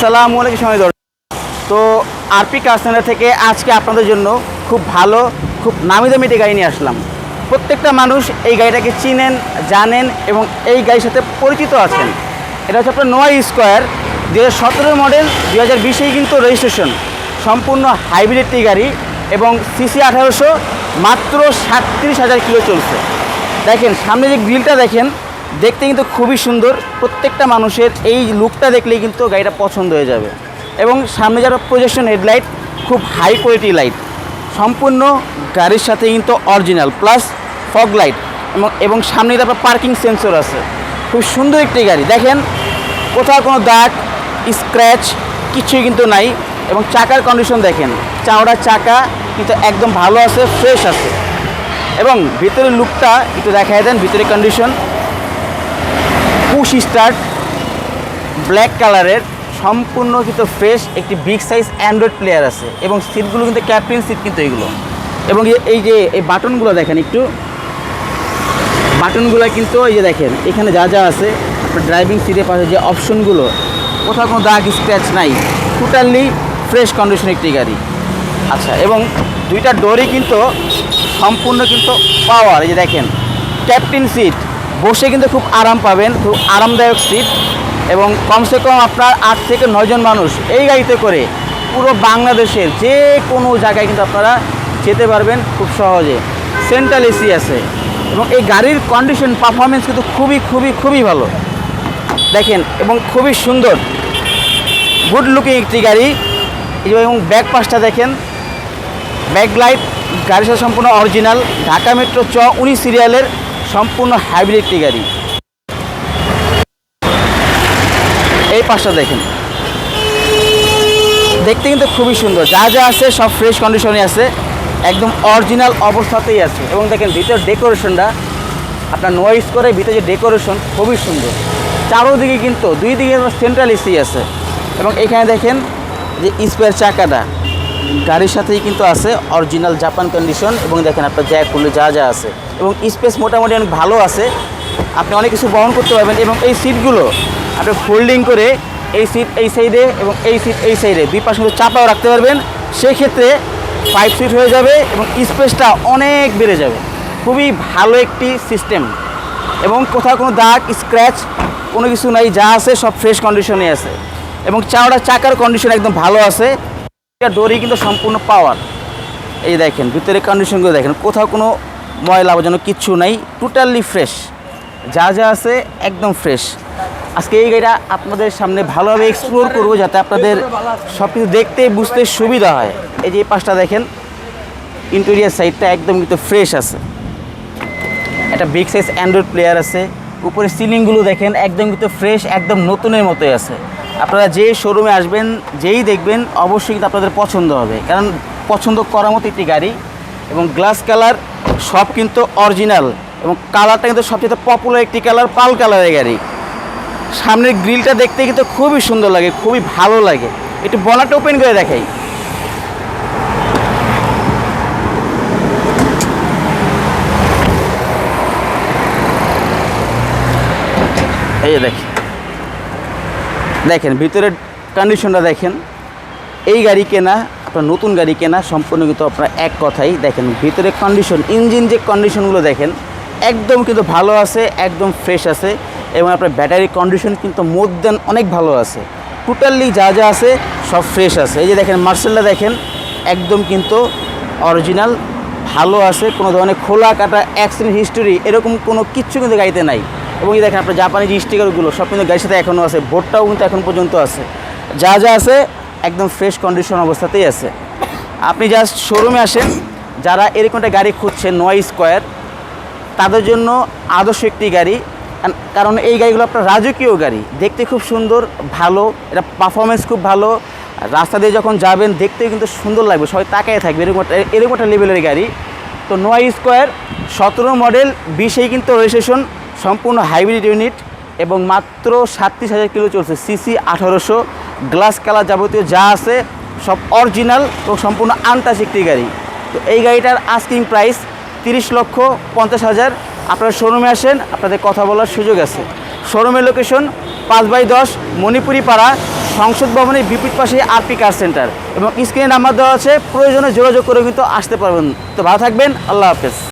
আসসালামু আলাইকুম সময় দর্শক তো আরপি কার সেন্টার থেকে আজকে আপনাদের জন্য খুব ভালো, খুব নামি দামি একটি গাড়ি নিয়ে আসলাম। প্রত্যেকটা মানুষ এই গাড়িটাকে চিনেন, জানেন এবং এই গাড়ির সাথে পরিচিত আছেন। এটা হচ্ছে আপনার নোয়া স্কোয়ার দু হাজার সতেরো মডেল দু হাজার বিশেই কিন্তু রেজিস্ট্রেশন সম্পূর্ণ হাইব্রিড একটি গাড়ি এবং সিসি আঠারোশো মাত্র সাতত্রিশ হাজার কিলো চলছে। দেখেন, সামনে যে গ্রিলটা দেখেন দেখতে কিন্তু খুবই সুন্দর। প্রত্যেকটা মানুষের এই লুকটা দেখলেই কিন্তু গাড়িটা পছন্দ হয়ে যাবে। এবং সামনে যারা প্রজেকশন হেডলাইট খুব হাই কোয়ালিটি লাইট সম্পূর্ণ গাড়ির সাথে কিন্তু অরিজিনাল প্লাস ফগ লাইট এবং এবং সামনে তারপর পার্কিং সেন্সর আছে। খুব সুন্দর একটি গাড়ি। দেখেন, কোথাও কোনো দাগ স্ক্র্যাচ কিছুই কিন্তু নাই। এবং চাকার কন্ডিশন দেখেন, চাওড়া চাকা কিন্তু একদম ভালো আছে ফ্রেশ আছে। এবং ভিতরের লুকটা একটু দেখাই দেন ভিতরে কন্ডিশন পুশ স্টার্ট ব্ল্যাক কালারের সম্পূর্ণ কিন্তু ফ্রেশ একটি বিগ সাইজ অ্যান্ড্রয়েড প্লেয়ার আছে এবং সিটগুলো কিন্তু ক্যাপ্টেন সিট কিন্তু এগুলো। এবং এই যে এই বাটনগুলো দেখেন একটু। বাটনগুলো কিন্তু এই যে দেখেন, এখানে যা যা আছে, আপনার ড্রাইভিং সিটের পাশে যে অপশনগুলো কোথাও কোনো দাগ স্ক্র্যাচ নাই। টোটালি ফ্রেশ কন্ডিশন একটি গাড়ি। আচ্ছা এবং দুইটা ডোরই কিন্তু সম্পূর্ণ কিন্তু পাওয়ার এই যে দেখেন, ক্যাপ্টেন সিট বসে কিন্তু খুব আরাম পাবেন, খুব আরামদায়ক সিট এবং কমসে কম আপনার আট থেকে নয়জন মানুষ এই গাড়িতে করে পুরো বাংলাদেশের যে কোনো জায়গায় কিন্তু আপনারা যেতে পারবেন খুব সহজে। সেন্ট্রাল এসি আছে এবং এই গাড়ির কন্ডিশন পারফরমেন্স কিন্তু খুবই খুবই খুবই ভালো। দেখেন এবং খুবই সুন্দর। গুড লুকিং একটি গাড়ি। এবং ব্যাক পাশটা দেখেন। ব্যাক লাইট সাথে সম্পূর্ণ অরিজিনাল ঢাকা মেট্রো চ উনিশ সিরিয়ালের সম্পূর্ণ হাইব্রিড একটি গাড়ি। এই পাশটা দেখেন। দেখতে কিন্তু খুবই সুন্দর। যা যা আছে সব ফ্রেশ কন্ডিশনে আছে। একদম অরিজিনাল অবস্থাতেই আছে। এবং দেখেন ভিতর ডেকোরেশনটা আপনার নয়েস করে ভিতরে যে ডেকোরেশন খুবই সুন্দর। চারোদিকে কিন্তু দুই দিকে সেন্ট্রাল এসি আছে। এবং এখানে দেখেন যে স্পেয়ার চাকাটা। গাড়ির সাথেই কিন্তু আছে অরিজিনাল জাপান কন্ডিশন এবং দেখেন আপনার জ্যাক খুলে যা যা আছে এবং স্পেস মোটামুটি অনেক ভালো আছে। আপনি অনেক কিছু বহন করতে পারবেন এবং এই সিটগুলো আপনি ফোল্ডিং করে এই সিট এই সাইডে এবং এই সিট এই সাইডে দুই পাশে চাপাও রাখতে পারবেন। সেক্ষেত্রে ফাইভ সিট হয়ে যাবে এবং স্পেসটা অনেক বেড়ে যাবে। খুবই ভালো একটি সিস্টেম এবং কোথাও কোনো দাগ স্ক্র্যাচ কোনো কিছু নাই, যা আছে সব ফ্রেশ কন্ডিশনে আছে এবং চাওড়া চাকার কন্ডিশন একদম ভালো আছে। ডোরি কিন্তু সম্পূর্ণ পাওয়ার। এই দেখেন ভিতরে কন্ডিশনগুলো দেখেন, কোথাও কোনো ময়লা আবর্জনা কিচ্ছু নাই টোটালি ফ্রেশ যা যা আছে একদম ফ্রেশ আজকে এই গাড়িটা আপনাদের সামনে ভালোভাবে এক্সপ্লোর করব যাতে আপনাদের সব কিছু দেখতে, বুঝতে সুবিধা হয়। এই যে পাশটা দেখেন ইন্টেরিয়ার সাইডটা একদম কিন্তু ফ্রেশ আছে। একটা বিগ সাইজ অ্যান্ড্রয়েড প্লেয়ার আছে। উপরে সিলিংগুলো দেখেন, একদম কিন্তু ফ্রেশ একদম নতুনের মতোই আছে। আপনারা যে শোরুমে আসবেন, যেই দেখবেন, অবশ্যই কিন্তু আপনাদের পছন্দ হবে। কারণ পছন্দ করার মতো একটি গাড়ি এবং গ্লাস কালার সব কিন্তু অরিজিনাল এবং কালারটা কিন্তু সবচেয়ে পপুলার একটি কালার পাল কালারের গাড়ি। সামনের গ্রিলটা দেখতে কিন্তু খুবই সুন্দর লাগে, খুবই ভালো লাগে। একটু বনাটা ওপেন করে দেখাই। এই যে দেখেন, ভিতরের কন্ডিশনটা দেখেন। এই গাড়ি কেনা, আপনার নতুন গাড়ি কেনা সম্পূর্ণ কিন্তু আপনার এক কথাই। দেখেন ভিতরে কন্ডিশন ইঞ্জিন যে কন্ডিশনগুলো দেখেন, একদম কিন্তু ভালো আছে, একদম ফ্রেশ আছে এবং আপনার ব্যাটারি কন্ডিশন কিন্তু মোর দেন অনেক ভালো আছে। টোটালি যা যা আছে, সব ফ্রেশ আছে। এই যে দেখেন মার্সেলটা দেখেন, একদম কিন্তু অরিজিনাল ভালো আছে, কোনো ধরনের খোলা কাটা অ্যাক্সিডেন্ট হিস্টোরি এরকম কোনো কিচ্ছু কিন্তু গাড়িতে নাই। এবং এই দেখেন আপনার জাপানি যে স্টিকারগুলো সব কিন্তু গাড়ির সাথে এখনও আছে। বোর্ডটাও কিন্তু এখন পর্যন্ত আছে। যা যা আছে, একদম ফ্রেশ কন্ডিশন অবস্থাতেই আছে। আপনি জাস্ট শোরুমে আসেন। যারা এরকম একটা গাড়ি খুঁজছেন নয় স্কোয়ার তাদের জন্য আদর্শ একটি গাড়ি। কারণ- এই গাড়িগুলো আপনার রাজকীয় গাড়ি। দেখতে খুব সুন্দর, ভালো, এটা পারফরমেন্স খুব ভালো। রাস্তা দিয়ে যখন যাবেন দেখতে কিন্তু সুন্দর লাগবে, সবাই তাকায় থাকবে। এরকম একটা এরকম একটা লেভেলের গাড়ি। তো নয় স্কোয়ার সতেরো মডেল বিশেই কিন্তু রেজিস্ট্রেশন সম্পূর্ণ হাইব্রিড ইউনিট এবং মাত্র সাতত্রিশ হাজার কিলো চলছে সিসি আঠারোশো, গ্লাস কালার যাবতীয় যা আছে সব অরিজিনাল এবং সম্পূর্ণ আনটাচ একটি গাড়ি। তো এই গাড়িটার আস্কিং প্রাইস তিরিশ লক্ষ পঞ্চাশ হাজার। আপনারা শোরুমে আসেন, আপনাদের কথা বলার সুযোগ আছে। শোরুমের লোকেশন পাঁচ বাই দশ মণিপুরি পাড়া সংসদ ভবনের বিপরীত পাশে আরপি কার সেন্টার এবং স্ক্রিনে নাম্বার দেওয়া আছে। প্রয়োজনে যোগাযোগ করে কিন্তু আসতে পারবেন। তো ভালো থাকবেন, আল্লাহ হাফেজ।